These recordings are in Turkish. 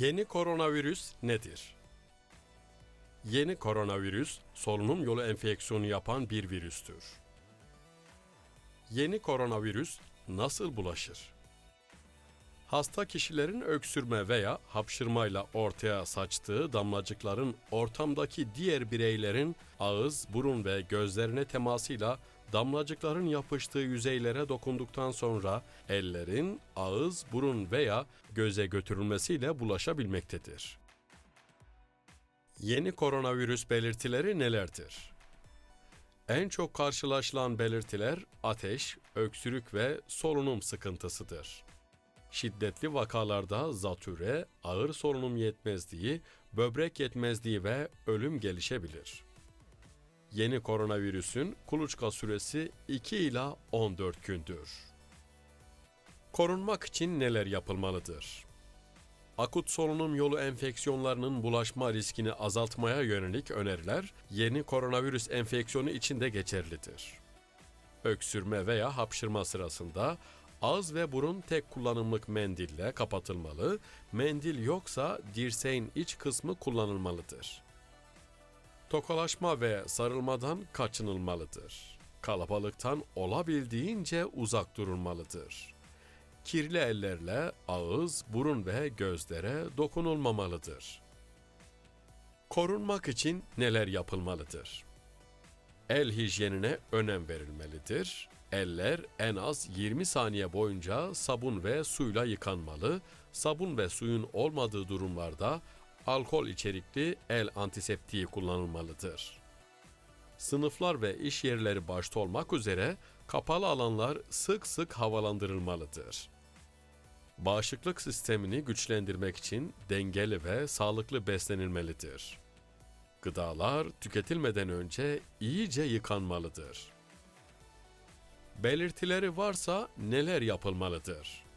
Yeni koronavirüs nedir? Yeni koronavirüs solunum yolu enfeksiyonu yapan bir virüstür. Yeni koronavirüs nasıl bulaşır? Hasta kişilerin öksürme veya hapşırmayla ortaya saçtığı damlacıkların ortamdaki diğer bireylerin ağız, burun ve gözlerine temasıyla damlacıkların yapıştığı yüzeylere dokunduktan sonra ellerin ağız, burun veya göze götürülmesiyle bulaşabilmektedir. Yeni koronavirüs belirtileri nelerdir? En çok karşılaşılan belirtiler ateş, öksürük ve solunum sıkıntısıdır. Şiddetli vakalarda zatüre, ağır solunum yetmezliği, böbrek yetmezliği ve ölüm gelişebilir. Yeni koronavirüsün kuluçka süresi 2 ila 14 gündür. Korunmak için neler yapılmalıdır? Akut solunum yolu enfeksiyonlarının bulaşma riskini azaltmaya yönelik öneriler yeni koronavirüs enfeksiyonu için de geçerlidir. Öksürme veya hapşırma sırasında ağız ve burun tek kullanımlık mendille kapatılmalı, mendil yoksa dirseğin iç kısmı kullanılmalıdır. Tokalaşma ve sarılmadan kaçınılmalıdır. Kalabalıktan olabildiğince uzak durulmalıdır. Kirli ellerle ağız, burun ve gözlere dokunulmamalıdır. Korunmak için neler yapılmalıdır? El hijyenine önem verilmelidir. Eller en az 20 saniye boyunca sabun ve suyla yıkanmalı. Sabun ve suyun olmadığı durumlarda alkol içerikli el antiseptiği kullanılmalıdır. Sınıflar ve iş yerleri başta olmak üzere kapalı alanlar sık sık havalandırılmalıdır. Bağışıklık sistemini güçlendirmek için dengeli ve sağlıklı beslenilmelidir. Gıdalar tüketilmeden önce iyice yıkanmalıdır. Belirtileri varsa neler yapılmalıdır?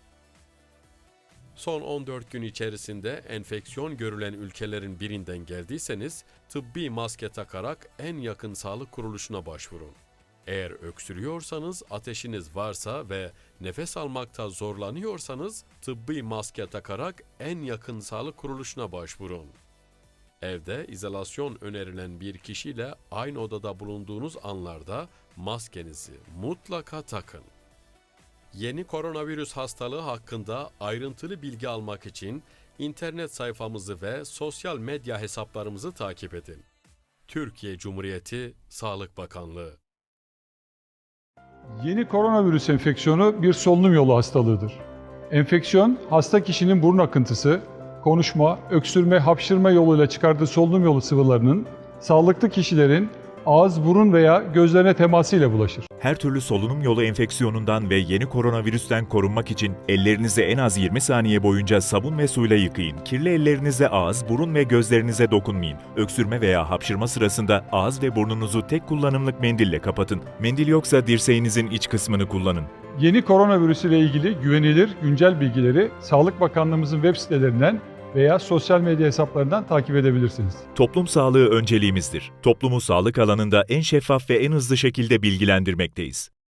Son 14 gün içerisinde enfeksiyon görülen ülkelerin birinden geldiyseniz tıbbi maske takarak en yakın sağlık kuruluşuna başvurun. Eğer öksürüyorsanız, ateşiniz varsa ve nefes almakta zorlanıyorsanız tıbbi maske takarak en yakın sağlık kuruluşuna başvurun. Evde izolasyon önerilen bir kişiyle aynı odada bulunduğunuz anlarda maskenizi mutlaka takın. Yeni koronavirüs hastalığı hakkında ayrıntılı bilgi almak için internet sayfamızı ve sosyal medya hesaplarımızı takip edin. Türkiye Cumhuriyeti Sağlık Bakanlığı Yeni koronavirüs enfeksiyonu bir solunum yolu hastalığıdır. Enfeksiyon, hasta kişinin burun akıntısı, konuşma, öksürme, hapşırma yoluyla çıkardığı solunum yolu sıvılarının sağlıklı kişilerin ağız, burun veya gözlerine temasıyla bulaşır. Her türlü solunum yolu enfeksiyonundan ve yeni koronavirüsten korunmak için ellerinizi en az 20 saniye boyunca sabun ve suyla yıkayın. Kirli ellerinizle ağız, burun ve gözlerinize dokunmayın. Öksürme veya hapşırma sırasında ağız ve burnunuzu tek kullanımlık mendille kapatın. Mendil yoksa dirseğinizin iç kısmını kullanın. Yeni koronavirüs ile ilgili güvenilir, güncel bilgileri Sağlık Bakanlığımızın web sitelerinden veya sosyal medya hesaplarından takip edebilirsiniz. Toplum sağlığı önceliğimizdir. Toplumu sağlık alanında en şeffaf ve en hızlı şekilde bilgilendirmekteyiz.